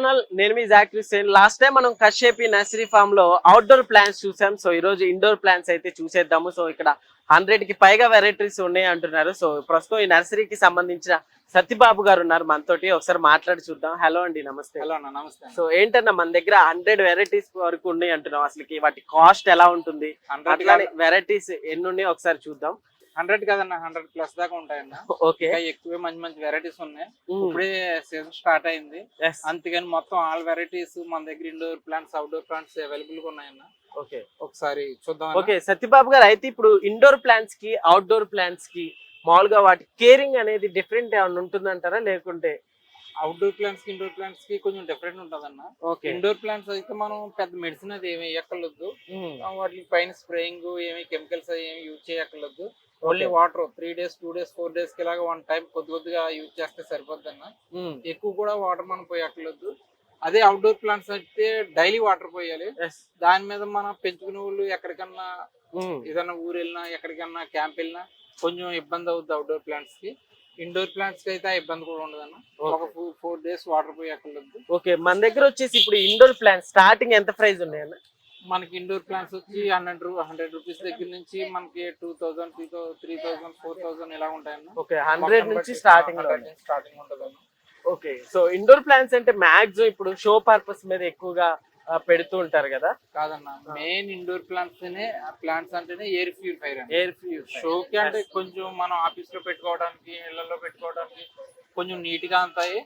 Channel నేను మీ Jack Hussain. Last time మనం కశ్యపి నర్సరీ ఫామ్లో అవుట్డోర్ ప్లాంట్స్ చూసాం. సో ఈ రోజు ఇండోర్ ప్లాంట్స్ అయితే చూసేద్దాము. సో ఇక్కడ హండ్రెడ్కి పైగా వెరైటీస్ ఉన్నాయి అంటున్నారు. సో ప్రస్తుతం ఈ నర్సరీకి సంబంధించిన సత్యబాబు గారు ఉన్నారు మనతోటి. ఒకసారి మాట్లాడి చూద్దాం. హలో అండి నమస్తే. హలో అన్న నమస్తే. సో ఏంటన్నా మన దగ్గర హండ్రెడ్ వెరైటీస్ వరకు ఉన్నాయి అంటున్నాం అసలుకి. వాటి కాస్ట్ ఎలా ఉంటుంది? అట్లానే వెరైటీస్ ఎన్ని ఉన్నాయి? ఒకసారి చూద్దాం. హండ్రెడ్ కదన్న హండ్రెడ్ ప్లస్ దాకా ఉంటాయన్న. ఓకే. ఎక్కువ మంచి మంచి వెరైటీస్ ఉన్నాయి. ఇప్పుడే సీజన్ స్టార్ట్ అయింది. అందుకని మొత్తం ఆల్ వెరైటీస్ మన దగ్గర ఇండోర్ ప్లాంట్స్ అవుట్డోర్ ప్లాంట్స్ అవైలబుల్గా ఉన్నాయన్న. ఓకే. ఒకసారి చూద్దాం ఓకే సత్యబాబు గారు అయితే ఇప్పుడు ఇండోర్ ప్లాంట్స్కి అవుట్డోర్ ప్లాంట్స్కి మామూలుగా వాటి కేరింగ్ అనేది డిఫరెంట్ ఏమైనా ఉంటుందంటారా? లేకుంటే అవుట్డోర్ ప్లాంట్స్కి ఇండోర్ ప్లాంట్స్కి కొంచెం డిఫరెంట్ ఉంటదన్న. ఓకే. ఇండోర్ ప్లాంట్స్ అయితే మనం పెద్ద మెడిసిన్ అది ఏమి ఎక్కర్లేదు వాటికి పైన స్ప్రేయింగ్ ఏమి కెమికల్స్ ఏమి యూజ్ చేయక్కర్లేదు. Only water three days two days four డేస్కి ఇలాగా వన్ టైం కొద్ది కొద్దిగా యూజ్ చేస్తే సరిపోద్ది అన్న ఎక్కువ కూడా వాటర్ మనం పోయక్కర్లేదు. అదే అవుట్డోర్ ప్లాంట్స్ అయితే డైలీ వాటర్ పోయాలి. దాని మీద మనం పెంచుకునే వాళ్ళు ఎక్కడికన్నా ఏదైనా ఊరు వెళ్ళినా ఎక్కడికన్నా క్యాంప్ వెళ్ళినా కొంచెం ఇబ్బంది అవుతుంది అవుట్డోర్ ప్లాంట్స్కి. ఇండోర్ ప్లాంట్స్కి అయితే ఆ ఇబ్బంది కూడా ఉండదు అన్న ఒక ఫోర్ డేస్ వాటర్ పోయక్కర్లేదు. ఓకే. మన దగ్గర వచ్చేసి ఇప్పుడు ఇండోర్ ప్లాంట్స్ స్టార్టింగ్ ఎంత ప్రైస్ ఉన్నాయన్న? మనకి ఇండోర్ ప్లాంట్స్ వచ్చి హండ్రెడ్ హండ్రెడ్ రూపీస్ దగ్గర నుంచి మనకి two thousand three three thousand four thousand ఇలా ఉంటాయన్న ఓకే హండ్రెడ్ నుంచి స్టార్టింగ్ స్టార్టింగ్ ఉంటుంది. ఓకే సో ఇండోర్ ప్లాంట్స్ అంటే మ్యాక్సిమం ఇప్పుడు షో పర్పస్ మీద ఎక్కువగా పెడుతూ ఉంటారు కదా? కాదన్న మెయిన్ ఇండోర్ ప్లాంట్స్ ప్లాంట్స్ అంటేనే ఎయిర్ ప్యూరిఫైర్ ఎయిర్ ఫ్యూర్ షోకి అంటే కొంచెం మనం ఆఫీస్లో పెట్టుకోవడానికి ఇళ్ళలో పెట్టుకోవడానికి కొంచెం నీట్గా ఉంటాయి.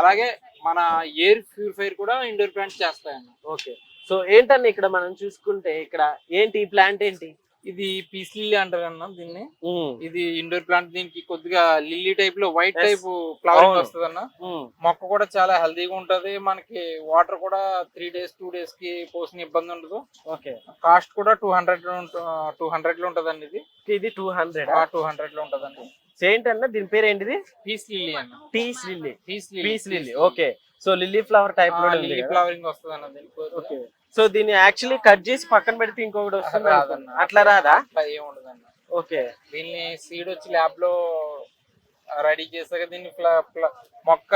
అలాగే మన ఎయిర్ ప్యూరిఫైర్ కూడా ఇండోర్ ప్లాంట్స్ చేస్తాయండి. ఓకే. సో ఏంటన్న ఇక్కడ మనం చూసుకుంటే ఇక్కడ ఏంటి ఈ ప్లాంట్ ఏంటి? ఇది పీస్ లిల్లీ అంటారు అన్న దీన్ని. ఇది ఇండోర్ ప్లాంట్ దీనికి కొద్దిగా లిల్లీ టైప్లో వైట్. టైప్ ఫ్లవరింగ్ అవును. వస్తుంది అన్న మొక్క కూడా చాలా హెల్తీగా ఉంటది. మనకి వాటర్ కూడా త్రీ డేస్ టూ డేస్కి పోసిన ఇబ్బంది ఉండదు. ఓకే. కాస్ట్ కూడా టూ హండ్రెడ్ టూ హండ్రెడ్లో ఉంటదండి ఇది. ఇది టూ హండ్రెడ్ టూ హండ్రెడ్లో ఉంటదండి. ఏంటన్న దీని పేరు ఏంటిది? పీస్ లిల్లీ అన్న. Peace lily peace lily okay. So lily flower టైప్లో లిల్లీ? ఫ్లవరింగ్ వస్తుంది అన్న దీనికి. ఓకే. సో దీన్ని యాక్చువల్లీ కట్ చేసి పక్కన పెడితే ఇంకొకటి వస్తుంది రాదన్న. అట్లా రాదా? అట్లా ఓకే. దీన్ని సీడ్ వచ్చి ల్యాబ్లో రెడీ చేసాక దీన్ని ఫ్ల- ఫ్ల- మొక్క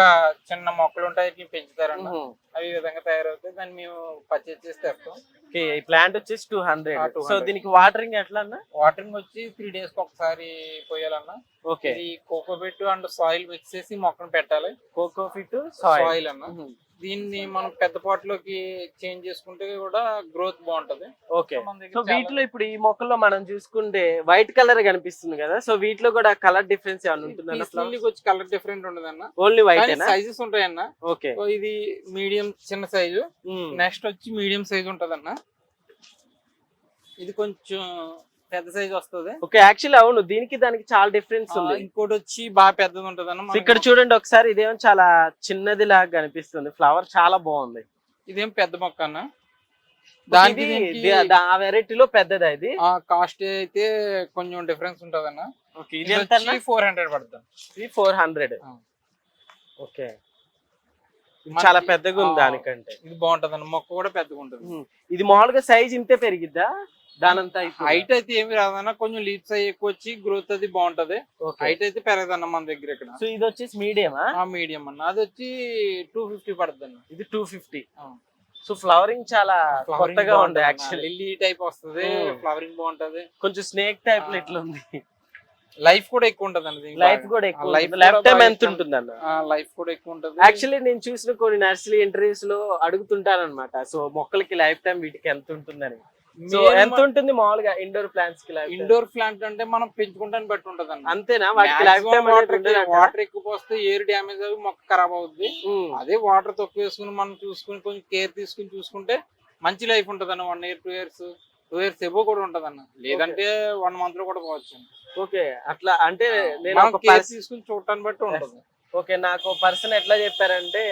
చిన్న మొక్కలు ఉంటాయి పెంచుతారన్న. అవి ఈ విధంగా తయారవుతాయి. దాన్ని మేము పర్చేజ్ చేసి తెస్తాం. ఓకే ఈ ప్లాంట్ వచ్చేసి టూ ఆ, హండ్రెడ్ 200. సో దీనికి వాటరింగ్ ఎట్లా అన్న వాటరింగ్ వచ్చి త్రీ డేస్కి ఒకసారి పోయాలన్న. ఓకే. ఇది కోకోబెట్ అండ్ సాయిల్ మిక్స్ చేసి మొక్కను పెట్టాలి. కోకో ఫిట్ సాయిల్ సాయిల్ అన్న. దీన్ని మనం పెద్ద పాటలోకి చేంజ్ చేసుకుంటే కూడా గ్రోత్ బాగుంటది. ఓకే. సో వీటిలో ఇప్పుడు ఈ మొక్కల్లో మనం చూసుకుంటే వైట్ కలర్ కనిపిస్తుంది కదా. సో వీటిలో కూడా కలర్ డిఫరెన్స్ ఏమైనా లిల్లీకి వచ్చి కలర్ డిఫరెంట్ ఉండదన్న. ఓన్లీ వైట్ సైజెస్ ఉంటాయన్న. ఓకే. సో ఇది మీడియం చిన్న సైజు నెక్స్ట్ వచ్చి మీడియం సైజ్ ఉంటదన్న. ఇది కొంచెం పెద్ద సైజ్ వస్తుంది. ఓకే యాక్చువల్లీ అవును దీనికి దానికి చాలా డిఫరెన్స్ ఉంది. ఇంకోటి వచ్చి బాగా పెద్దది ఉంటదన్న సో ఇక్కడ చూడండి ఒకసారి ఇదేమో చాలా చిన్నది లాగా కనిపిస్తుంది. ఫ్లవర్ చాలా బాగుంది. ఇదేం పెద్ద మొక్క అన్న? దానికి ఆ వెరైటీలో పెద్దది ఇది కాస్ట్ అయితే కొంచెం డిఫరెన్స్ ఉంటదన్న. ఓకే ఇది ఫోర్ హండ్రెడ్ పడుతుంది. Four hundred. ఓకే చాలా పెద్దగా ఉంది. దానికంటే. ఇది బాగుంటది అన్న మొక్క కూడా పెద్దగా ఉంటది. ఇది మామూలుగా సైజ్ ఇంతే పెరిగిద్దా? దానంతా హైట్ అయితే ఏమి రాదన్న కొంచెం లీవ్స్ అయ్యి ఎక్కువ వచ్చి గ్రోత్ అది బాగుంటది. హైట్ అయితే పెరగదన్న మన దగ్గర ఇక్కడ. సో ఇది వచ్చేసి మీడియమా ఆ? మీడియం అన్న. అది వచ్చి టూ ఫిఫ్టీ పడుతుంది అన్న ఇది టూ ఫిఫ్టీ. సో ఫ్లవరింగ్ చాలా కొత్తగా ఉంది. యాక్చువల్లీ లిల్లీ టైప్ వస్తుంది. ఫ్లవరింగ్ బాగుంటది. కొంచెం స్నేక్ టైప్లో. ఇట్లా ఉంది లైఫ్ కూడా ఎక్కువ ఉంటది లైఫ్ కూడా ఎక్కువ లైఫ్ టైం ఎంత ఉంటుంది. అన్న లైఫ్ కూడా ఎక్కువ ఉంటది. యాక్చువల్లీ నేను చూసిన కొన్ని నర్సరీ ఇంటర్వ్యూస్లో అడుగుతుంటాను అనమాట సో మొక్కలకి లైఫ్ టైం వీటికి ఎంత ఉంటుందని. సో ఎంత ఉంటుంది మామూలుగా ఇండోర్ ప్లాంట్స్కి లైఫ్ ఇండోర్ ప్లాంట్ అంటే మనం పెంచుకుంటాన్ని బట్టి ఉంటది అంతేనా? వాటర్ వాటర్ ఎక్కువ పోస్తే ఎయిర్ డ్యామేజ్ అవి మొక్క ఖరాబ్ అవుద్ది. అదే వాటర్ తక్కువ వేసుకుని మనం చూసుకుని కొంచెం కేర్ తీసుకుని చూసుకుంటే మంచి లైఫ్ ఉంటది అన్న one year two years two years above కూడా ఉంటది అన్న లేదంటే వన్ మంత్లో కూడా పోవచ్చు. ఓకే. అట్లా అంటే నేను తీసుకుని చూడటాన్ని బట్టి ఉంటది. ఓకే. నాకు పర్సన్ ఎట్లా చెప్పారంటే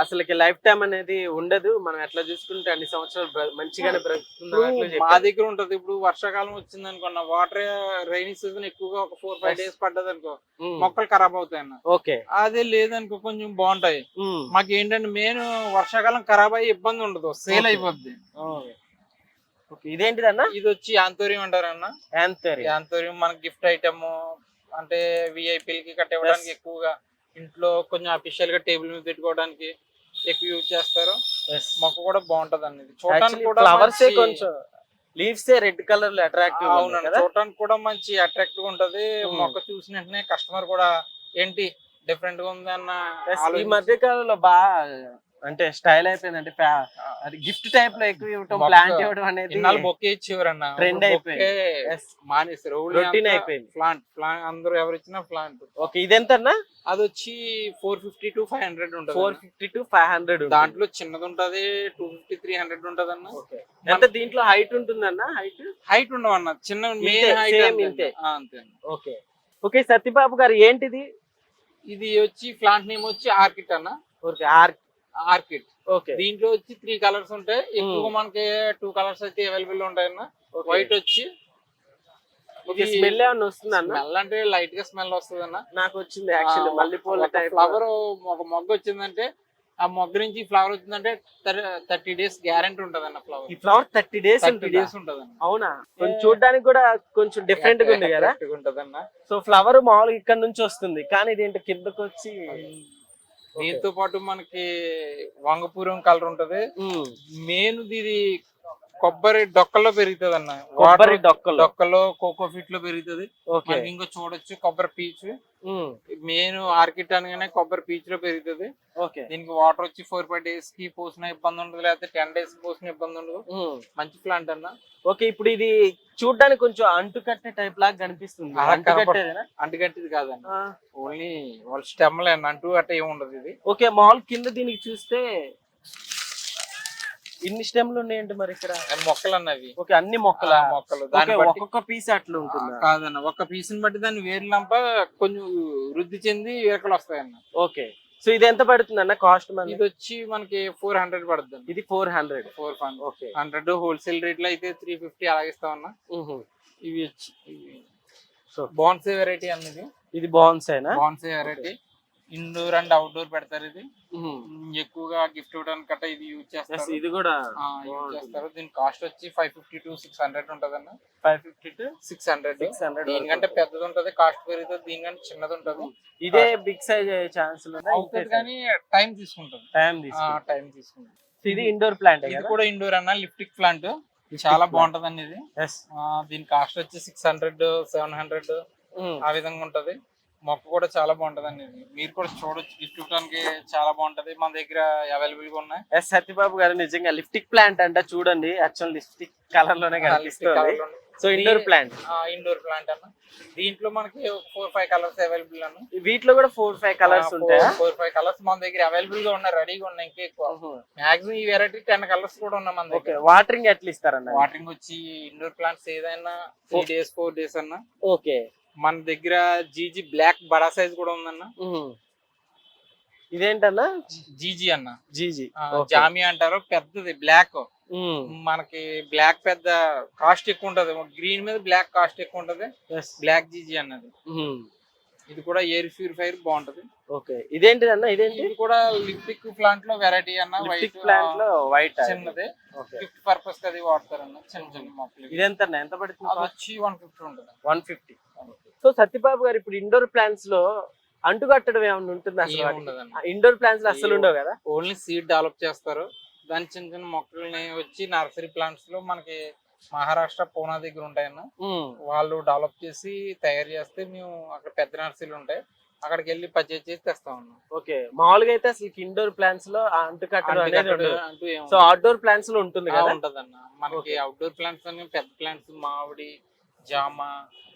అసలుకి లైఫ్ టైం అనేది ఉండదు. మనం ఎట్లా చూసుకుంటే అన్ని సంవత్సరాలు మంచిగానే బ్రతుకుతున్నాం ఇప్పుడు మా. దగ్గర ఉంటది. ఇప్పుడు వర్షాకాలం వచ్చింది అనుకున్న వాటర్ రైనీ సీజన్ ఎక్కువగా ఒక ఫోర్ ఫైవ్. డేస్ పడ్డది అనుకో మొక్కలు ఖరాబ్ అవుతాయి అన్న ఓకే. అదే లేదనుకో కొంచెం బాగుంటాయి. ఉమ్, మాకు ఏంటంటే మెయిన్ వర్షాకాలం ఖరాబ్ అయ్యి ఇబ్బంది ఉండదు. సేల్. అయిపోద్ది. ఓకే ఇదేంటిదన్న? ఇది వచ్చి యాంతోరియం అంటారు అన్న యాంథరీ యాంతోరియం మనకి గిఫ్ట్ ఐటమ్ అంటే విఐపీలకి కట్టివ్వడానికి Yes. ఎక్కువగా ఇంట్లో కొంచెం అఫీషియల్గా టేబుల్ మీద పెట్టుకోవడానికి ఎక్కువ యూజ్ చేస్తారు. మొక్క కూడా బాగుంటది అనేది చూడటానికి కూడా ఫ్లవర్స్ కొంచెం లీవ్స్ రెడ్ కలర్లో అట్రాక్టివ్ అవునండి చూడటానికి కూడా మంచి అట్రాక్టివ్గా ఉంటది. Hmm. మొక్క చూసిన వెంటనే కస్టమర్ కూడా ఏంటి డిఫరెంట్గా ఉంది అన్న ఈ మధ్య కాలంలో బాగా అంటే స్టైల్ అయిపోయింది అంటే ఫ్యా- అది గిఫ్ట్ టైప్లో ఎక్కువ ఇవ్వటం ప్లాంట్ ఇవ్వడం అనేది బొక్కే ఇచ్చేవారన్న. Trend అయిపోయింది. మానేసారు అయిపోయింది. ప్లాంట్ ప్లాంట్ అందరూ ఎవరు ఇచ్చినా ప్లాంట్ ఓకే ఇదెంతన్నా? అది వచ్చి four fifty to five hundred ఉంటుంది four fifty to five hundred దాంట్లో చిన్నది ఉంటది టూ ఫిఫ్టీ త్రీ హండ్రెడ్ ఉంటది అన్న ఎంత దీంట్లో హైట్ ఉంటుందన్న? హైట్? హైట్ ఉండవన్న. చిన్న మెయిన్ హైట్. అంతే. ఓకే. ఓకే సత్యబాబు గారు ఏంటిది? ఇది వచ్చి ప్లాంట్ నేమ్ వచ్చి ఆర్కిడ్ అన్న. Okay or orchid. ఓకే. దీంట్లో వచ్చి త్రీ కలర్స్ ఉంటాయి. ఎక్కువగా మనకి టూ కలర్స్ అయితే అవైలబుల్ ఉంటాయన్న. వైట్ వచ్చి స్మెల్ ఏమన్నా వస్తుందన్న స్మెల్ అంటే లైట్గా స్మెల్ వస్తుంది అన్న నాకు వచ్చింది యాక్చువల్లీ మల్లెపూల టైప్ ఫ్లవర్ ఒక మొగ్గ వచ్చిందంటే ఆ మొగ్గ నుంచి ఫ్లవర్ వచ్చిందంటే థర్టీ డేస్ గ్యారంటీ ఉంటది అన్న ఫ్లవర్ ఈ flower thirty days thirty days ఉంటది అన్న అవునా? కొంచెం చూడడానికి కూడా కొంచెం డిఫరెంట్గా ఉంది కదా. ఉంటది అన్న సో ఫ్లవర్ మామూలుగా ఇక్కడ నుంచి వస్తుంది. కానీ ఇదేంటి కిందకి వచ్చి దీంతో పాటు మనకి వంగపూరం కలర్ ఉంటది. మెయిన్ ఇది కొబ్బరి డొక్కల్లో పెరుగుతుంది అన్న కొబ్బరి వాటర్ డొక్కలు. డొక్కలో కోకో ఫిట్లో పెరుగుతుంది. ఇంకా చూడొచ్చు కొబ్బరి పీచ్. మెయిన్ ఆర్కిడ్ అనగానే కొబ్బరి పీచ్లో పెరుగుతుంది. ఓకే. దీనికి వాటర్ వచ్చి ఫోర్ ఫైవ్ డేస్కి పోసిన ఇబ్బంది ఉండదు లేకపోతే టెన్ డేస్ పోసిన ఇబ్బంది ఉండదు. మంచి ప్లాంట్ అన్న. ఓకే ఇప్పుడు ఇది చూడడానికి కొంచెం అంటు కట్టే టైప్ లాగా కనిపిస్తుంది. అలా అంటు కనపడ- కట్టేదేనా అంటుగట్టిది కాదన్న ఓన్లీ వాళ్ళ స్టెమ్ లేని అంటూ అట్ట ఏమి ఉండదు ఇది. ఓకే మామూలు కింద దీనికి చూస్తే ఇన్ని స్టెమ్లు ఉన్నాయండి మరి ఇక్కడ? మొక్కలు అన్నవి ఓకే అన్ని మొక్కల. మొక్కలు. దాన్ని ఒక్కొక్క పీస్ అట్లా ఉంటుందా? కాదన్న ఒక్క పీస్ని బట్టి దాని వేరులంప కొంచెం వృద్ధి చెంది వేరకలు వస్తాయన్న. ఓకే. సో ఇది ఎంత పడుతుంది అన్న కాస్ట్ మన ఇది వచ్చి మనకి ఫోర్ హండ్రెడ్ పడుతుంది ఇది four hundred. Four okay. Hundred wholesale రేట్లో అయితే త్రీ ఫిఫ్టీ అలాగే ఇస్తామన్న. ఇవి వచ్చి సో బాన్సే వెరైటీ అన్నది. ఇది బాన్సైనా? Bonsai variety. Indoor and outdoor పెడతారు ఇది. ఎక్కువగా గిఫ్ట్ ఇవ్వడానికి గట్రా ఇది యూజ్ చేస్తారు. ఇది కూడా యూజ్ చేస్తారు. దీని కాస్ట్ వచ్చి five fifty to six hundred ఉంటది అన్న five fifty to six hundred six hundred దీనికంటే పెద్దది ఉంటది కాస్ట్ పెరుగుతుంది దీనికంటే చిన్నది ఉంటది. ఇదే బిగ్ సైజ్ ఛాన్స్ అవుతుంది కానీ టైం తీసుకుంటుంది. టైం టైం తీసుకుంటుంది. ఇది ఇండోర్ ప్లాంట్ ఇది కూడా ఇండోర్ అన్న లిప్టిక్ ప్లాంట్ చాలా బాగుంటది అండి ఇది. దీని కాస్ట్ వచ్చి సిక్స్ హండ్రెడ్ సెవెన్ హండ్రెడ్ ఆ విధంగా ఉంటది. మొక్క కూడా చాలా బాగుంటది అండి ఇది మీరు కూడా చూడొచ్చు. గిఫ్ట్ ఇవ్వడానికి చాలా బాగుంటది. మన దగ్గర అవైలబుల్గా ఉన్నాయి. ఎస్ సత్యబాబు గారు నిజంగా లిప్టిక్ ప్లాంట్ అంట చూడండి. యాక్చువల్ లిప్స్టిక్ కలర్లోనే కనిపిస్తుంది. So indoor plant indoor plant అన్న. దీంట్లో మనకి ఫోర్ ఫైవ్ కలర్స్ అవైలబుల్ అన్న. వీటిలో కూడా ఫోర్ ఫైవ్ కలర్స్ ఉంటాయా? ఫోర్ ఫైవ్ కలర్స్ మన దగ్గర అవైలబుల్గా ఉన్నాయి. రెడీగా ఉన్నాయి ఇంకా ఎక్కువ. మాక్సిమం ఈ వెరైటీ టెన్ కలర్స్ కూడా ఉన్నాయి మన దగ్గర. వాటరింగ్ ఎట్లా ఇస్తారన్న? వాటరింగ్ వచ్చి ఇండోర్ ప్లాంట్స్ ఏదైనా త్రీ డేస్ ఫోర్ డేస్ అన్న. ఓకే. మన దగ్గర జీజీ బ్లాక్ బడా సైజ్ కూడా ఉందన్న. ఇదేంటన్నా? జీజీ అన్న. జీజీ. ఆ, జామి అంటారు పెద్దది బ్లాక్. మనకి బ్లాక్ పెద్ద కాస్ట్ ఎక్కువ ఉంటది. గ్రీన్ మీద బ్లాక్ కాస్ట్ ఎక్కువ ఉంటది. బ్లాక్ జీజీ అన్నది. ఇది కూడా ఎయిర్ ప్యూరిఫైర్ బాగుంటది. ఓకే. ఇదేంటిదన్న? ఇదేంటి? ఇది కూడా లిప్టిక్ ప్లాంట్లో వెరైటీ అన్న వైట్ ప్లాంట్లో వైట్ చిన్నది. గిఫ్ట్ పర్పస్ అది వాడతారన్న చిన్న చిన్న మొక్కలు. ఇదెంత ఎంత అది పడుతుంది వచ్చి వన్ ఫిఫ్టీ ఉంటుంది. One fifty. So Satyababu garu ఇప్పుడు ఇండోర్ ప్లాంట్స్లో అంటుకట్టడం ఏమైనా ఉంటుంది అసలు ఇండోర్ ప్లాంట్స్ అసలు ఉండవు కదా? ఓన్లీ సీడ్ డెవలప్ చేస్తారు. దాని చిన్న చిన్న మొక్కల్ని వచ్చి నర్సరీ ప్లాంట్స్లో మనకి మహారాష్ట్ర పూనా దగ్గర ఉంటాయన్న. వాళ్ళు డెవలప్ చేసి తయారు చేస్తే మేము అక్కడ పెద్ద నర్సరీలు ఉంటాయి. అక్కడికి వెళ్ళి పర్చేజ్ చేసి తెస్తా ఉన్నాం ఓకే. మామూలుగా అయితే అసలు ఇండోర్ ప్లాంట్స్లో అంటూ సో అవుట్డోర్ ప్లాంట్స్లో ఉంటుంది కదా? ఉంటదన్న. మనకి. అవుట్డోర్ ప్లాంట్స్ పెద్ద ప్లాంట్స్ మామిడి జామ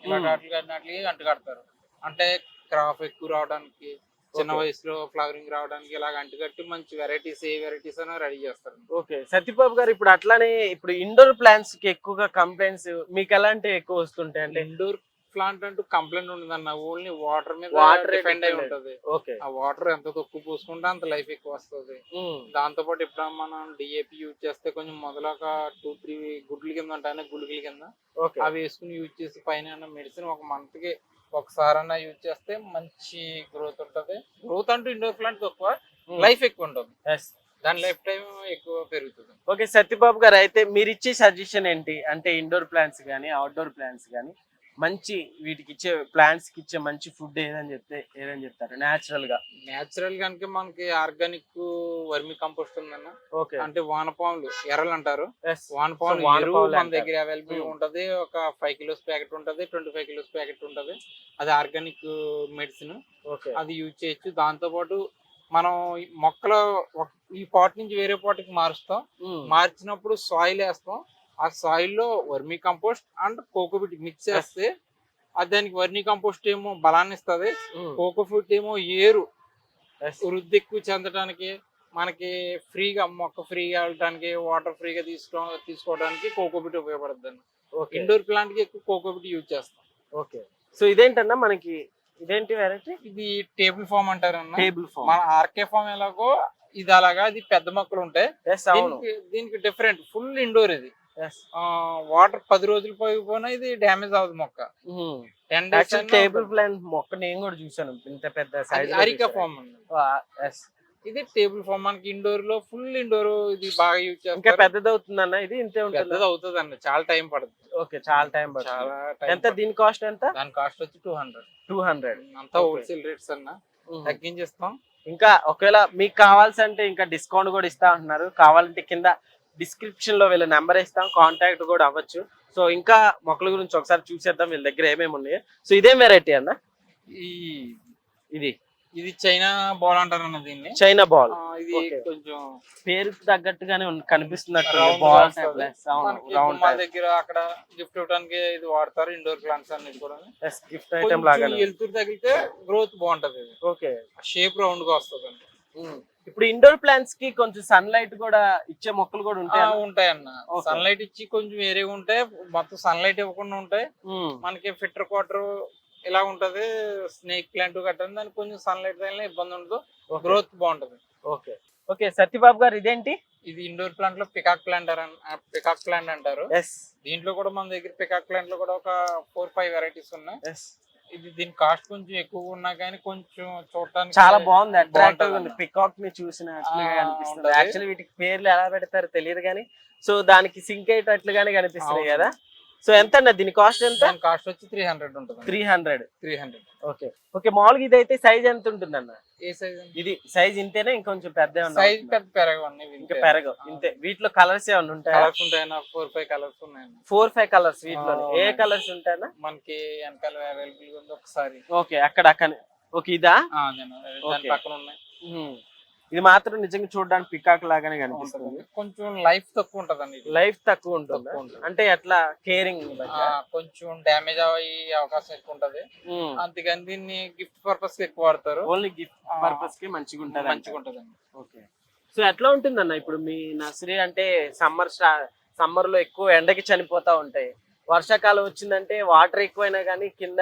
ఇలా Hmm. వాటికి అన్నట్లు అంటుకడతారు అంటే క్రాప్ ఎక్కువ రావడానికి చిన్న. వయసులో ఫ్లవరింగ్ రావడానికి ఇలాగ అంటుకట్టి మంచి వెరైటీస్ ఏ వెరైటీస్ అయినా రెడీ చేస్తారు ఓకే సత్యబాబు గారు ఇప్పుడు అట్లానే ఇప్పుడు ఇండోర్ ప్లాంట్స్కి ఎక్కువగా కంప్లైంట్స్ మీకు ఎలాంటి ఎక్కువ వస్తుంటాయి అంటే ఇండోర్ ప్లాంట్ అంటూ కంప్లైంట్ ఉండదన్న ఓన్లీ వాటర్ మీద Water డిపెండ్ అయి. ఉంటది. ఓకే ఆ వాటర్ ఎంత తక్కువ పోసుకుంటే అంత లైఫ్ ఎక్కువ వస్తుంది. దాంతో పాటు ఎప్పుడైనా మనం డిఏపి యూజ్ చేస్తే కొంచెం మొదలక టూ త్రీ గుడ్ల కింద ఉంటాయి గుళికల కింద. అవి వేసుకుని యూజ్ చేసి పైన మెడిసిన్ ఒక మంత్కి ఒకసారన్నా యూజ్ చేస్తే మంచి గ్రోత్ ఉంటది. గ్రోత్ అంటూ ఇండోర్ ప్లాంట్ తక్కువ లైఫ్ ఎక్కువ ఉంటుంది. దాని లైఫ్ టైం ఎక్కువ పెరుగుతుంది. ఓకే సత్యబాబు గారు అయితే మీరు ఇచ్చే సజెషన్ ఏంటి? అంటే ఇండోర్ ప్లాంట్స్ కానీ అవుట్డోర్ ప్లాంట్స్ కానీ మంచి వీటికి ఇచ్చే ప్లాంట్స్కి ఇచ్చే మంచి ఫుడ్ ఏదని చెప్తే ఏదని చెప్తారు? నేచురల్గా. నేచురల్ కనుక మనకి ఆర్గానిక్ వర్మి కంపోస్ట్ ఉందన్న. ఓకే. అంటే వానపాములు ఎర్రలు అంటారు. వానపాములు మన. దగ్గర అవైలబుల్ Hmm. ఉంటది. ఒక ఫైవ్ కిలోస్ ప్యాకెట్ ఉంటది ట్వంటీ ఫైవ్ కిలోస్ ప్యాకెట్ ఉంటది. అది ఆర్గానిక్ మెడిసిన్. ఓకే. అది యూజ్ చేయొచ్చు. దాంతో పాటు మనం మొక్కలు ఈ పాట్ నుంచి వేరే పాట్కి మారుస్తాం. ఉమ్. మార్చినప్పుడు సాయిల్ వేస్తాం. ఆ సాయిల్లో vermicompost and cocopeat mix చేస్తే అది దానికి వర్మీ కంపోస్ట్ ఏమో బలాన్ని ఇస్తుంది. కోకోఫిట్ ఏమో ఏరు. వృద్ధి ఎక్కువ చెందడానికి మనకి ఫ్రీగా మొక్క ఫ్రీగా వెళ్ళడానికి వాటర్ ఫ్రీగా తీసుకో తీసుకోవడానికి కోకోబిట్ ఉపయోగపడుతుంది. ఓకే ఇండోర్ ప్లాంట్కి ఎక్కువ కోకోబిట్ యూజ్ చేస్తాం. ఓకే సో ఇదేంటన్నా మనకి ఇదేంటి వెరైటీ ఇది టేబుల్ ఫామ్ అంటారన్న. టేబుల్ ఫామ్ మన ఆర్కే ఫామ్ ఎలాగో ఇది అలాగా ఇది పెద్ద మొక్కలు ఉంటాయి. దీనికి డిఫరెంట్ ఫుల్ ఇండోర్ ఇది. వాటర్ పది రోజులు పోయిపోయినా ఇది డ్యామేజ్ అవ్వదు మొక్క. టెన్ డేస్ టేబుల్ ప్లాంట్ మొక్క నేను కూడా చూసాను ఇంత పెద్ద సైజ్ అరికా ఫామ్ ఇది టేబుల్ ఫామ్ మనకి ఇండోర్లో ఫుల్ ఇండోర్ ఇది బాగా యూజ్ ఇంకా పెద్దది అవుతుందన్న ఇది ఇంతే ఉంటుంది? పెద్దది అవుతుంది అండి చాలా టైం పడుతుంది. ఓకే చాలా టైం పడుతుంది. ఎంత. దీని కాస్ట్ ఎంత? దాని కాస్ట్ వచ్చి టూ హండ్రెడ్ టూ హండ్రెడ్ అంతా. హోల్సేల్ రేట్స్ అన్న. తగ్గించేస్తాం. ఇంకా ఒకవేళ మీకు కావాల్సి అంటే ఇంకా డిస్కౌంట్ కూడా ఇస్తా అంటున్నారు. కావాలంటే కింద డిస్క్రిప్షన్లో వీళ్ళ నెంబర్ ఇస్తాం కాంటాక్ట్ కూడా అవ్వచ్చు. సో ఇంకా మొక్కల గురించి ఒకసారి చూసేద్దాం వీళ్ళ దగ్గర ఏమేమి ఉన్నాయి. సో ఇదేం వెరైటీ అన్న? ఈ ఇది. ఇది చైనా బాల్ అంటారు అన్న దీన్ని. చైనా బాల్ ఇది. కొంచెం పేరుకి తగ్గట్టుగానే కనిపిస్తున్నట్టు బాల్ రౌండ్ మా దగ్గర అక్కడ గిఫ్ట్ ఇవ్వడానికి ఇది వాడతారు ఇండోర్ ప్లాంట్స్ అన్నిటి కూడా. గిఫ్ట్ ఐటమ్ లాగా కొంచెం వెలుతురు తగిలితే గ్రోత్ బాగుంటది. ఓకే షేప్ రౌండ్గా వస్తుంది ఇప్పుడు ఇండోర్ ప్లాంట్స్కి కొంచెం సన్ లైట్ కూడా ఇచ్చే మొక్కలు కూడా ఉంటాయి ఉంటాయి అన్న. Okay. సన్లైట్ ఇచ్చి కొంచెం వేరేగా ఉంటాయి మొత్తం సన్లైట్ ఇవ్వకుండా ఉంటాయి మనకి ఫిల్టర్ క్వార్టర్ ఇలా ఉంటది స్నేక్ ప్లాంట్ కట్టండి దానికి కొంచెం సన్లైట్ తగిలిన ఇబ్బంది ఉండదు గ్రోత్ బాగుంటది. ఓకే ఓకే సత్యబాబు గారు ఇదేంటి? ఇది ఇండోర్ ప్లాంట్లో పికాక్ ప్లాంట్ పికాక్ ప్లాంట్ అంటారు. దీంట్లో కూడా మన దగ్గర పికాక్ ప్లాంట్లో కూడా ఒక ఫోర్ ఫైవ్ వెరైటీస్ ఉన్నాయి. ఇది దీని కాస్ట్ కొంచెం ఎక్కువ ఉన్నా కానీ కొంచెం చూడటానికి చాలా బాగుంది అట్రాక్టివ్ ఉంది. పికాక్ని కనిపిస్తుంది ఉంటది. యాక్చువల్లీ వీటికి పేర్లు ఎలా పెడతారో తెలియదు కానీ సో దానికి సింక్ అయ్యేటట్లుగానే కనిపిస్తున్నాయి అవును. కదా సో ఎంత అన్న దీని కాస్ట్ ఎంత? కాస్ట్ వచ్చి త్రీ హండ్రెడ్ ఉంటుంది three hundred three hundred okay. Okay మామూలుగా ఇది అయితే సైజ్ ఎంత ఉంటుంది అన్న ఏ సైజ్ ఇది సైజ్ ఇంతేనే ఇంకొంచెం పెద్ద సైజ్ పెద్ద పెరగవండి ఇంకా పెరగవు ఇంతే. వీటిలో కలర్స్ ఏమైనా ఉంటాయా? కలర్స్ ఉంటాయన్న ఫోర్ ఫైవ్ కలర్స్ ఉన్నాయన్న ఫోర్ ఫైవ్ కలర్స్ వీటిలో. ఏ ఉన్నాయి. కలర్స్ ఉంటాయన్నా? మనకి వెనకాల అవైలబుల్ ఉంది ఒకసారి. ఓకే అక్కడ అక్కడ. ఓకే ఇదా. పక్కన ఉన్నాయి. ఇది మాత్రం నిజంగా చూడడానికి పికాక్ లాగానే కనిపిస్తుంది. ఉంటది. కొంచెం లైఫ్ తక్కువ ఉంటదండి. లైఫ్ తక్కువ ఉంటుంది. ఉంటది. అంటే ఎట్లా? కేరింగ్ కొంచెం డ్యామేజ్ అయ్యే అవకాశం ఎక్కువ ఉంటది. అందుకని దీన్ని గిఫ్ట్ పర్పస్కి ఎక్కువ వాడతారు. ఓన్లీ గిఫ్ట్ పర్పస్కి మంచిగా ఉంటుంది మంచిగా ఉంటదండి. ఓకే. సో ఎట్లా ఉంటుందన్న ఇప్పుడు మీ నర్సరీ అంటే సమ్మర్ సమ్మర్లో ఎక్కువ ఎండకి చనిపోతా ఉంటాయి. వర్షాకాలం వచ్చిందంటే వాటర్ ఎక్కువైనా కానీ కింద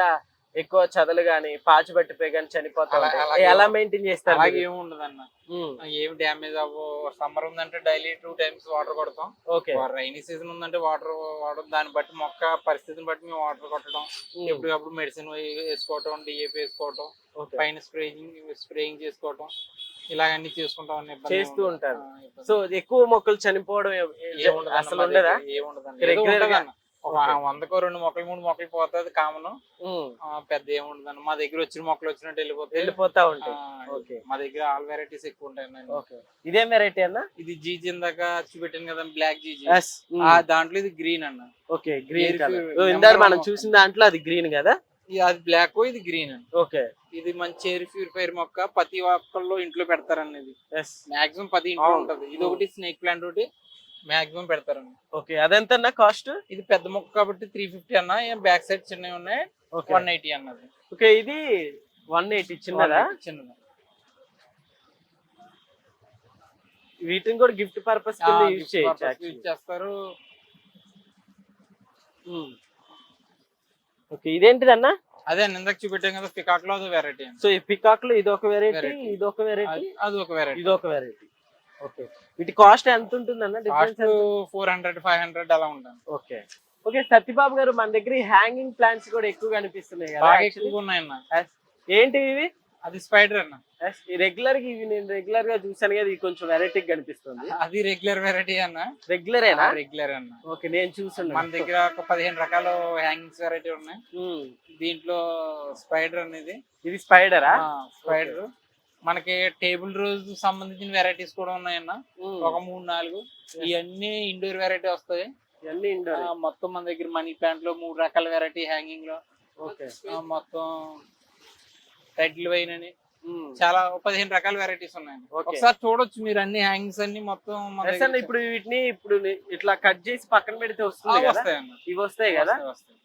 ఎక్కువ చదలు గాని పాచి పట్టిపోయి కానీ చనిపోతా అలా- ఉంటాయి. అలాగే- ఎలా మెయింటైన్ చేస్తారు అలాగే? ఏమి ఉండదన్న ఉమ్, ఏమి డ్యామేజ్ అవ్వ? సమ్మర్ ఉందంటే డైలీ టూ టైమ్స్ వాటర్ కొడతాం. ఓకే. రైనీ సీజన్ ఉందంటే వాటర్ వాడడం దాన్ని బట్టి మొక్క పరిస్థితిని బట్టి మేము వాటర్ కొట్టడం. ఎప్పటికప్పుడు మెడిసిన్ వేసుకోవటం డిఏపి వేసుకోవటం. పైన స్ప్రేయింగ్ స్ప్రేయింగ్ చేసుకోవటం. ఇలాగన్నీ చేసుకుంటాం అన్న చేస్తూ ఏముండదు. ఉంటారు. సో ఎక్కువ మొక్కలు చనిపోవడం ఏ- అసలు ఉండదా? దగ్గర వందకో రెండు మొక్కలు మూడు మొక్కలు పోతుంది కామన్. పెద్ద ఏముండదన్న. మా దగ్గర వచ్చిన మొక్కలు వచ్చినట్టు వెళ్ళిపోతాయి. వెళ్ళిపోతా ఉంటాయి. ఓకే. మా దగ్గర ఆల్ వెరైటీస్ ఎక్కువ ఉంటాయి ఇదేం వెరైటీ అన్న? ఇది జీజీ ఇందాక చూపెట్టాను కదా బ్లాక్ జీజీ దాంట్లో ఇది గ్రీన్ అన్న. ఓకే గ్రీన్ ఇందాక మనం చూసిన దాంట్లో అది గ్రీన్ కదా? ఇది అది బ్లాక్ ఇది గ్రీన్ అన్న. ఓకే. ఇది మంచి ఎయిర్ ప్యూరిఫైర్ మొక్క. ప్రతి ఒక్కళ్ళు ఇంట్లో పెడతారన్నది ఎస్ మాక్సిమం పది ఇంట్లో. ఉంటది. ఇది ఒకటి స్నేక్ ప్లాంట్ ఒకటి మాక్సిమం పెడతారండి ఓకే అదెంత కాస్ట్? ఇది పెద్ద మొక్క కాబట్టి త్రీ ఫిఫ్టీ అన్న బ్యాక్ సైడ్ చిన్నవి ఉన్నాయి. వన్ ఎయిటీ అన్నది. ఓకే ఇది వన్ ఎయిటీ చిన్నదా? 180 చిన్నది. వీటిని కూడా గిఫ్ట్ పర్పస్ యూజ్ చేయొచ్చు చేస్తారు. ఉమ్. ఓకే ఇదేంటిదన్నా? అదే అన్న ఇందాక చూపెట్టాం కదా పికాక్లో అది వెరైటీ సో ఈ పికాక్లో ఇది ఒక వెరైటీ. ఇది ఒక వెరైటీ అది- అది ఒక వెరైటీ ఇది ఒక వెరైటీ ఓకే. వీటి కాస్ట్ ఎంత ఉంటుందన్న cost difference four hundred five hundred అలా ఉంటుంది ఓకే. ఓకే సత్యబాబు గారు మన దగ్గర హ్యాంగింగ్ ప్లాంట్స్ కూడా ఎక్కువ కనిపిస్తున్నాయి కదా బాగా actually. ఎక్కువగా ఉన్నాయన్న. ఏంటి ఇవి? అది స్పైడర్ అన్న. రెగ్యులర్గా ఇవి నేను రెగ్యులర్గా చూసాను కదా ఇది కొంచెం వెరైటీ కనిపిస్తుంది అది రెగ్యులర్ వెరైటీ అన్న. రెగ్యులరేనా రెగ్యులర్ అన్న. ఓకే నేను చూసాను మన దగ్గర ఒక పదిహేను రకాల హ్యాంగింగ్స్ వెరైటీ ఉన్నాయి. దీంట్లో స్పైడర్ అనేది ఇది. స్పైడరా స్పైడర్ మనకి టేబుల్ రోజు సంబంధించిన వెరైటీస్ కూడా ఉన్నాయన్న. ఒక మూడు నాలుగు. ఇవన్నీ ఇండోర్ వెరైటీ వస్తాయి. ఇవన్నీ ఇండోర్. ఆ, మొత్తం మన దగ్గర మనీ ప్యాంట్లో మూడు రకాల వెరైటీ హ్యాంగింగ్లో మొత్తం టైటిల్ వైన్ అని చాలా పదిహేను రకాల వెరైటీస్ ఉన్నాయి Okay. ఒకసారి చూడొచ్చు మీరు అన్ని హ్యాంగింగ్స్ అన్ని మొత్తం ఇప్పుడు వీటిని ఇప్పుడు ఇట్లా కట్ చేసి పక్కన పెడితే వస్తుంది కదా? వస్తాయి అన్న ఇవి వస్తాయి కదా.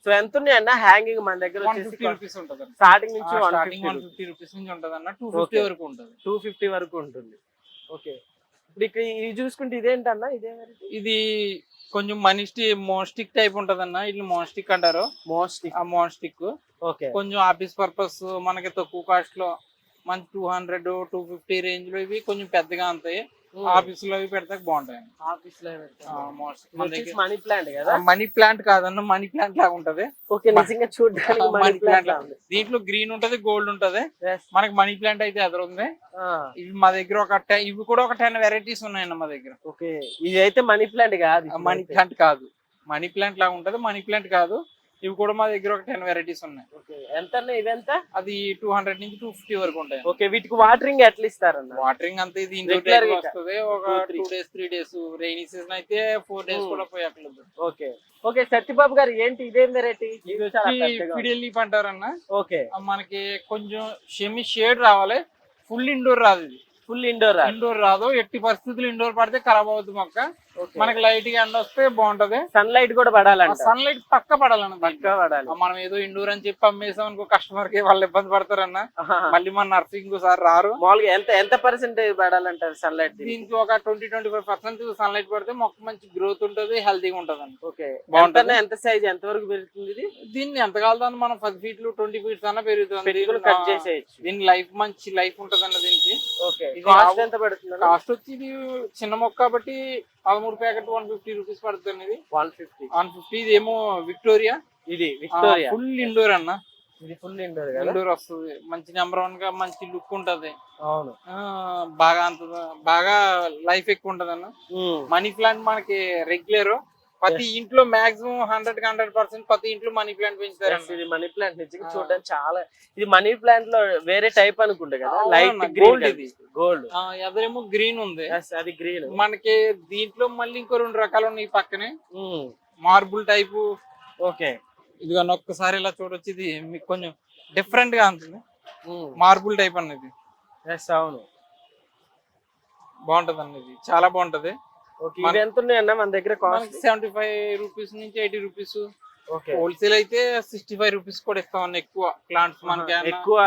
సో ఎంత ఉన్నాయి అన్న హ్యాంగింగ్ మన దగ్గర వన్ ఫిఫ్టీ వచ్చేసి రూపీస్ ఉంటుంది. స్టార్టింగ్ నుంచి వన్ ఫిఫ్టీ రూపీస్ నుంచి ఉంటుంది అన్న టూ ఫిఫ్టీ. వరకు ఉంటుంది. టూ ఫిఫ్టీ వరకు ఉంటుంది. ఓకే ఇప్పుడు ఇక్కడ ఇది చూసుకుంటే ఇదేంటన్నా? ఇదే ఇది కొంచెం మనీ మోన్స్టిక్ టైప్ ఉంటది అన్న ఇది మోన్స్టిక్ అంటారు. మోస్ట్ ఆ మోన్స్టిక్ ఓకే కొంచెం ఆఫీస్ పర్పస్ మనకి తక్కువ కాస్ట్లో మంచి టూ హండ్రెడ్ టూ ఫిఫ్టీ రేంజ్లో ఇవి కొంచెం పెద్దగా ఉంటాయి. ఆఫీస్లో పెడితే బాగుంటాయి. ఆఫీస్లో మనీ ప్లాంట్ కదా? మనీ ప్లాంట్ కాదన్న మనీ ప్లాంట్ లాగా ఉంటది. ఓకే నిజంగా చూడడానికి మనీ ప్లాంట్ దీంట్లో గ్రీన్ ఉంటది గోల్డ్ ఉంటది. మనకి మనీ ప్లాంట్ అయితే ఎదురు ఉంది ఇవి మా దగ్గర ఒక టెన్ ఇవి కూడా ఒక టెన్ వెరైటీస్ ఉన్నాయన్న మా దగ్గర. ఓకే ఇది అయితే మనీ ప్లాంట్ కాదు మనీ ప్లాంట్ కాదు. మనీ ప్లాంట్ లాగా ఉంటది మనీ ప్లాంట్ కాదు. ఇవి కూడా మా దగ్గర ఒక టెన్ వెరైటీస్ ఉన్నాయి. ఓకే. ఎంత? ఇవెంత అది టూ హండ్రెడ్ నుంచి టూ ఫిఫ్టీ వరకు ఉంటాయి ఓకే వీటికి వాటరింగ్ ఎట్లా ఇస్తారన్న? వాటరింగ్ అంతా ఇది వస్తుంది. ఒక. Two days three days rainy season అయితే ఫోర్ డేస్ Hmm. కూడా పోయట్లేదు ఓకే. ఓకే సత్యబాబు గారు ఏంటి ఇదేం వెరైటీ ఫిడిల్ లీప్ అంటారన్న ఓకే. మనకి కొంచెం షెమి షేడ్ రావాలి. ఫుల్ ఇండోర్ రాదు ఇది. ఫుల్ ఇండోర్ ఇండోర్ రాదు. ఎట్టి పరిస్థితులు ఇండోర్ పడితే ఖరాబ్ అవుతుంది మొక్క. మనకి లైట్గా ఎండ వస్తే బాగుంటది. సన్ లైట్ కూడా పడాలంట. సన్ లైట్ పక్క పడాలన్న దీంట్లో. పక్కా పడాలి. మనం ఏదో ఇండోర్ అని చెప్పి అమ్మేసాం అనుకో కస్టమర్కి వాళ్ళు ఇబ్బంది పడతారన్న. మళ్ళీ మన నర్సింగ్ సార్ రారు. మామూలుగా ఎంత ఎంత పర్సెంటేజ్ పడాలంటారు సన్ లైట్ దీనికి ఒక twenty twenty five percent sunlight పడితే మొక్క మంచి గ్రోత్ ఉంటది హెల్తీగా ఉంటది అండి ఓకే. బాగుంటది. ఎంత సైజ్ ఎంత వరకు పెరుగుతుంది ఇది? దీన్ని ఎంత కాలుతుంది మనం పది ఫీట్లు ట్వంటీ ఫీట్స్ అన్న పెరుగుతుంది. కట్ చేసేయచ్చు. దీని లైఫ్ మంచి లైఫ్ ఉంటది అన్న దీనికి కాస్ట్ ఎంత పడుతుంది కాస్ట్ వచ్చి ఇది చిన్న మొక్క కాబట్టి పదమూడు ప్యాకెట్ వన్ ఫిఫ్టీ రూపీస్ పడుతుంది ఇది. వన్ ఫిఫ్టీ వన్ ఫిఫ్టీ ఇది ఏమో విక్టోరియా? ఇది విక్టోరియా. ఫుల్ ఇండోర్ అన్న. ఇది ఫుల్ ఇండోర్ ఇండోర్ వస్తుంది. మంచి నెంబర్ వన్గా మంచి లుక్ ఉంటది. అవును. బాగా అంత బాగా లైఫ్ ఎక్కువ ఉంటది అన్న. మనీ ప్లాంట్ మనకి రెగ్యులర్ ప్రతి ఇంట్లో మాక్సిమం హండ్రెడ్కి హండ్రెడ్ పర్సెంట్ ప్రతి ఇంట్లో మనీ ప్లాంట్ పెంచుతారు ఇది మనీ ప్లాంట్ నిజంగా ఆ. చూడడానికి చాలా ఇది మనీ ప్లాంట్లో వేరే టైప్ అనుకుంటా కదా లైట్ గ్రీన్ ఇది. గోల్డ్ ఎదరేమో గ్రీన్ ఉంది. అది గ్రీన్. మనకి దీంట్లో మళ్ళీ ఇంకో రెండు రకాలు ఉన్నాయి పక్కనే. Marble type. ఓకే. ఇదిగో ఒక్కసారి ఇలా చూడొచ్చు ఇది మీకు కొంచెం డిఫరెంట్గా ఉంటుంది. మార్బుల్ టైప్ అన్నది. అవును. బాగుంటది అన్నది చాలా బాగుంటది. ఇది ఎంత ఉన్నాయన్న మన దగ్గర కాస్ట్ సెవెంటీ ఫైవ్ రూపీస్ నుంచి ఎయిటీ రూపీస్ హోల్సేల్ అయితే సిక్స్టీ ఫైవ్ రూపీస్ కూడా ఇస్తాం అన్న ఎక్కువ ప్లాంట్స్ మనకి ఎక్కువ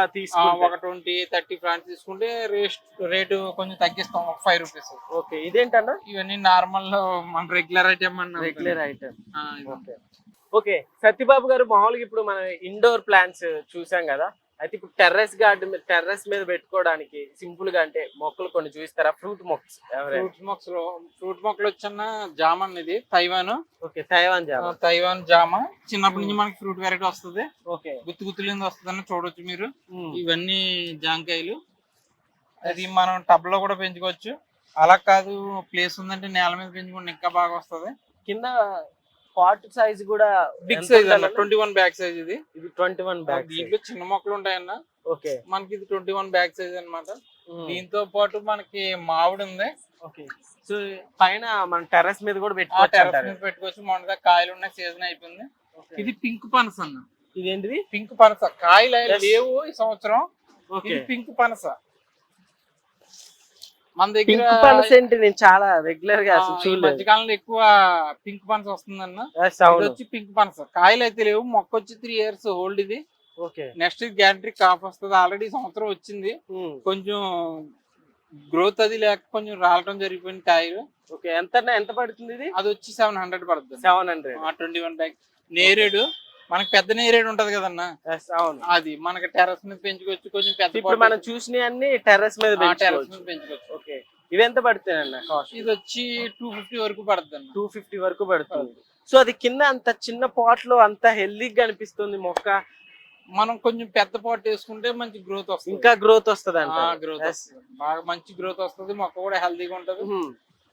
ఒక ట్వంటీ థర్టీ ప్లాంట్స్ తీసుకుంటే రేట్ రేటు కొంచెం తగ్గిస్తాం ఒక ఫైవ్ రూపీస్ ఓకే ఇదేంటన్నా? ఇవన్నీ నార్మల్ మన రెగ్యులర్ ఐటమ్ అన్న regular item. Okay okay Satyababu garu మామూలుగా ఇప్పుడు మనం ఇండోర్ ప్లాంట్స్ చూసాం కదా. అయితే ఇప్పుడు టెర్రస్ గార్డెన్ టెర్రస్ మీద పెట్టుకోవడానికి సింపుల్గా అంటే మొక్కలు కొన్ని చూస్తారా ఫ్రూట్ ఎవరైనా? ఫ్రూట్స్ మొక్కలు లో ఫ్రూట్ మొక్కలు వచ్చన్న జామన్ ఇది తైవాన్ ఓకే తైవాన్ జామ. తైవాన్ జామ. చిన్నప్పటి నుంచి మనకి ఫ్రూట్ వెరైటీ వస్తుంది. ఓకే. గుత్తు గుత్తులింది వస్తుందని చూడొచ్చు మీరు. ఇవన్నీ జాంకాయలు. అది మనం టబ్లో కూడా పెంచుకోవచ్చు. అలా కాదు ప్లేస్ ఉందంటే నేల మీద పెంచుకుంటే ఇంకా బాగా వస్తుంది. కింద పాట్ సైజ్ కూడా బిగ్ సైజ్ అన్న? ట్వంటీ వన్ బ్యాగ్ సైజ్ ఇది. ఇది ట్వంటీ వన్ బ్యాగ్ దీంట్లో చిన్న మొక్కలు ఉంటాయన్న. ఓకే. మనకి ఇది ట్వంటీ వన్ బ్యాగ్ సైజ్ అన్నమాట దీంతో పాటు మనకి మామిడి ఉంది. ఓకే. సో పైన మన టెర్రస్ మీద కూడా పెట్టుకోవచ్చు అంటారు. మీద పెట్టుకోవచ్చు. మొన్న కాయలు ఉన్నాయి సీజన్ అయిపోయింది. ఇది పింక్ పనస అన్న. ఇదేంటిది? పింక్ పనస. కాయలు. లేవు ఈ సంవత్సరం. ఓకే. ఇది పింక్ పనస. మన దగ్గర పనస ఏంటి? నేను చాలా రెగ్యులర్గా ఆ, అసలు ఈ చూడలేదు. మధ్యకాలంలో ఎక్కువ పింక్ పనస వస్తుందన్న. ఇది వచ్చి పింక్ పనస. కాయలు అయితే లేవు. మొక్క వచ్చి త్రీ ఇయర్స్ హోల్డ్ ఇది. ఓకే. నెక్స్ట్ గ్యారంటీ కాఫ్ వస్తుంది. ఆల్రెడీ సంవత్సరం వచ్చింది. కొంచెం గ్రోత్ అది లేక కొంచెం రాలటం జరిగిపోయింది కాయలు. ఓకే. ఎంత ఎంత పడుతుంది ఇది? అది వచ్చి సెవెన్ హండ్రెడ్ పడుతుంది. Seven hundred twenty one bag నేరేడు. మనకి పెద్ద నేరేడు ఉంటది కదన్న? అవును. అది మనకి టెర్రస్ మీద పెంచుకోవచ్చు కొంచెం పెద్ద ఇప్పుడు మనం చూసిన అన్ని టెర్రస్ మీద టెర్రస్ పెంచుకోవచ్చు. మీద పెంచుకోవచ్చు. ఓకే ఇవి ఎంత పడుతాయి అన్న కాస్ట్ ఇది వచ్చి టూ ఫిఫ్టీ వరకు పడుతుంది టూ ఫిఫ్టీ వరకు పడుతుంది. సో అది కింద అంత చిన్న పాట్లో అంత హెల్దీగా అనిపిస్తుంది మొక్క? మనం కొంచెం పెద్ద పాట్ వేసుకుంటే మంచి గ్రోత్ వస్తుంది. ఇంకా గ్రోత్ వస్తుంది అంట గ్రోత్ బాగా మంచి గ్రోత్ వస్తుంది మొక్క కూడా హెల్తీగా ఉంటది.